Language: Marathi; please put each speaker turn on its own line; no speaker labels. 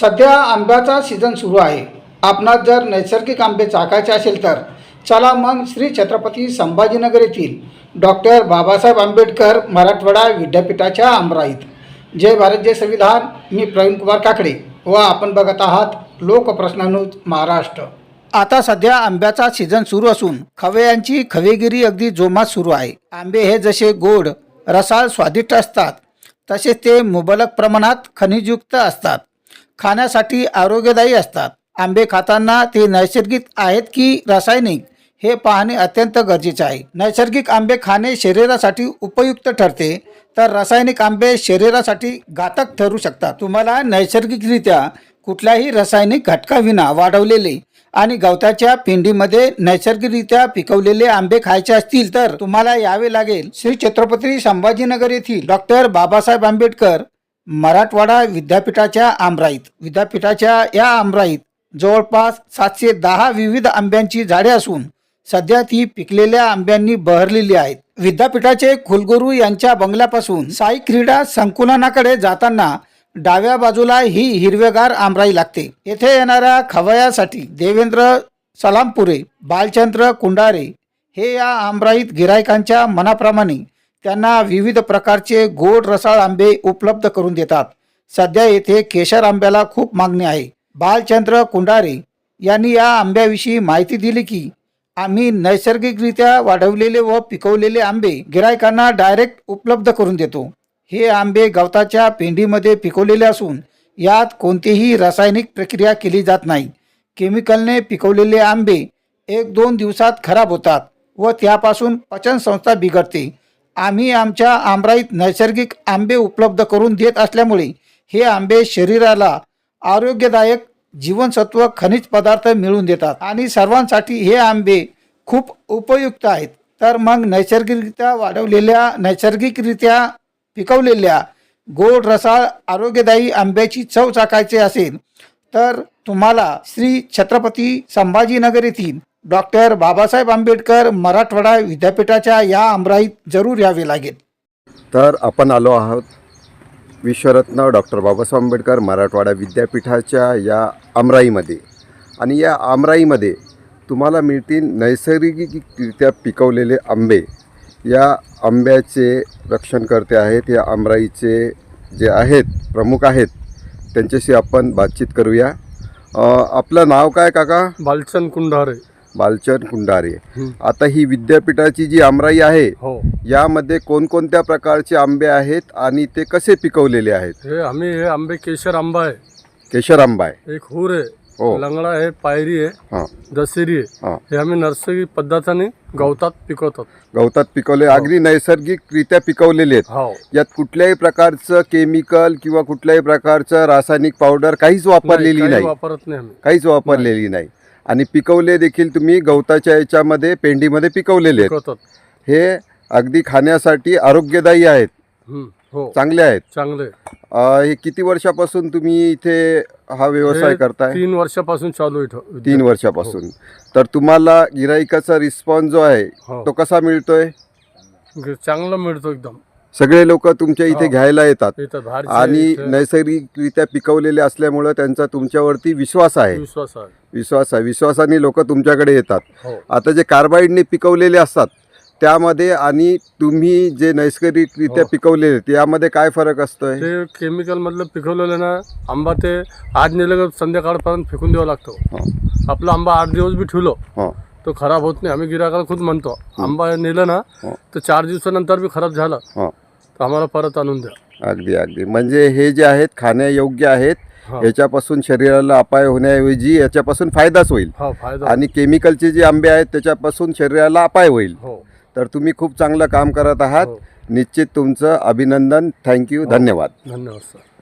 सध्या आंब्याचा सीझन सुरू आहे. आपणास जर नैसर्गिक आंबे चाकायचे असेल तर चला मग श्री छत्रपती संभाजीनगर येथील डॉक्टर बाबासाहेब आंबेडकर मराठवाडा विद्यापीठाच्या आमराईत. जय भारत जय संविधान. मी प्रवीण कुमार काकडे व आपण बघत आहात लोकप्रश्नानुज महाराष्ट्र. आता सध्या आंब्याचा सीझन सुरू असून खवयांची खवेगिरी अगदी जोमात सुरू आहे. आंबे हे जसे गोड रसाळ स्वादिष्ट असतात तसेच ते मुबलक प्रमाणात खनिजयुक्त असतात. खाण्यासाठी आरोग्यदायी असतात. आंबे खाताना ते नैसर्गिक आहेत की रासायनिक हे पाहणे अत्यंत गरजेचे आहे. नैसर्गिक आंबे खाणे शरीरासाठी उपयुक्त ठरते तर रासायनिक आंबे शरीरासाठी घातक ठरू शकतात. तुम्हाला नैसर्गिकरित्या कुठल्याही रासायनिक घटकाविना वाढवलेले आणि गवताच्या पिंडीमध्ये नैसर्गिकरित्या पिकवलेले आंबे खायचे असतील तर तुम्हाला यावे लागेल. श्री छत्रपती संभाजीनगर येथील डॉक्टर बाबासाहेब आंबेडकर मराठवाडा विद्यापीठाच्या आमराईत विद्यापीठाच्या या आमराईत जवळपास सातशे दहा विविध आंब्यांची झाडे असून सध्या ती पिकलेल्या आंब्यांनी बहरलेली आहेत. विद्यापीठाचे कुलगुरू यांच्या बंगल्यापासून साई क्रीडा संकुलनाकडे जाताना डाव्या बाजूला ही हिरवेगार आमराई लागते. येथे येणाऱ्या खवयासाठी देवेंद्र सलामपुरे बालचंद्र कुंडारे हे या आमराईत गिरायकांच्या मनाप्रमाणे त्यांना विविध प्रकारचे गोड रसाळ आंबे उपलब्ध करून देतात. सध्या येथे केशर आंब्याला खूप मागणी आहे. बालचंद्र कुंडारे यांनी या आंब्याविषयी माहिती दिली की आम्ही नैसर्गिकरित्या वाढवलेले व पिकवलेले आंबे गिरायकांना डायरेक्ट उपलब्ध करून देतो. हे आंबे गवताच्या पेंडीमध्ये पिकवलेले असून यात कोणतीही रासायनिक प्रक्रिया केली जात नाही. केमिकलने पिकवलेले आंबे एक दोन दिवसात खराब होतात व त्यापासून पचनसंस्था बिघडते. आम्ही आमच्या आंबराईत नैसर्गिक आंबे उपलब्ध करून देत असल्यामुळे हे आंबे शरीराला आरोग्यदायक जीवनसत्व खनिज पदार्थ मिळवून देतात. आणि सर्वांसाठी हे आंबे खूप उपयुक्त आहेत. तर मग नैसर्गिकरित्या वाढवलेल्या नैसर्गिकरित्या पिकवलेल्या गोड रसाळ आरोग्यदायी आंब्याची चव चाकायचे असेल तर तुम्हाला श्री छत्रपती संभाजीनगर येथील डॉक्टर बाबासाहेब आंबेडकर मराठवाडा विद्यापीठाच्या या आमराईत जरूर यावे लागेल.
तर आपण आलो आहोत विश्वरत्न डॉक्टर बाबासाहेब आंबेडकर मराठवाडा विद्यापीठाच्या या आमराईमध्ये. आणि या आमराईमध्ये तुम्हाला मिळतील नैसर्गिकरित्या पिकवलेले आंबे. या आंब्याचे रक्षणकर्ते आहेत या आमराईचे जे आहेत प्रमुख आहेत त्यांच्याशी आपण बातचीत करूया. आपलं नाव काय काका?
बालचंद कुंडारे
बालचंद कुंडारे.
हं.
आता ही विद्यापीठाची जी आमराई आहे
हो.
यामध्ये कोणकोणत्या प्रकारचे आंबे आहेत आणि ते कसे पिकवलेले आहेत?
हे आम्ही हे आंबे केशर आंबा आहे.
केशर आंबा आहे.
एक हुर आहे.
हो.
लंगडा आहे पायरी आहे
हां.
दसेरी आहे.
हां.
हे आम्ही नर्सरी पद्धतीने गवतात पिकवतात.
गवतात पिकवले अगदी नैसर्गिकरित्या पिकवलेले आहेत.
हो.
यात कुठल्याही प्रकारचं केमिकल किंवा कुठल्याही प्रकारचं रासायनिक पावडर काहीच वापरलेली
काही
नाही.
वापरत नाही आम्ही.
काहीच वापरलेली नाही. आणि पिकवले देखील तुम्ही गवताच्या याच्यामध्ये पेंडीमध्ये पिकवलेले आहेत. हे अगदी खाण्यासाठी आरोग्यदायी आहेत.
हं, हो.
चांगले आहेत.
चांगले
अं, हे किती वर्षापासून तुम्ही इथे हा व्यवसाय
हे
करताय?
तीन वर्षापासून चालू आहे इथं
तीन
विद्या-
वर्षापासून. तर तुम्हाला गिराईकाचा रिस्पॉन्स जो आहे
हो.
तो कसा मिळतोय?
ग- चांगला मिळतो एकदम.
सगळे लोक तुमच्या इथे
हो.
घ्यायला येतात. आणि नैसर्गिकरित्या पिकवलेले असल्यामुळं त्यांचा तुमच्यावरती विश्वास आहे.
विश्वास आहे.
विश्वास आहे. विश्वासाने लोक तुमच्याकडे येतात.
हो.
आता जे कार्बाईडने पिकवलेले असतात त्यामध्ये आणि तुम्ही जे नैसर्गिकरित्या
हो.
पिकवलेले ते यामध्ये काय फरक असतोय?
ते केमिकल मधलं पिकवलेलं ना आंबा ते आज नेलं संध्याकाळपर्यंत फेकून द्यावा लागतो. आपला आंबा आठ दिवस बी ठेवलो. तो खराब होत नाही. आम्ही गिराकाला खुद म्हणतो आंबा नेलं ना
हो.
तर चार दिवसानंतर बी खराब झालं.
हो.
तर आम्हाला परत आणून द्या.
अगदी अगदी. म्हणजे हे जे आहेत खाण्यायोग्य आहेत
हो.
याच्यापासून शरीराला अपाय होण्याऐवजी याच्यापासून फायदाच होईल.
हो फायदा
आणि केमिकलचे जे आंबे आहेत त्याच्यापासून शरीराला अपाय होईल.
हो.
तर तुम्ही खूप चांगलं काम करत आहात.
हो.
निश्चित तुमचं अभिनंदन. थँक्यू. धन्यवाद.
धन्यवाद सर.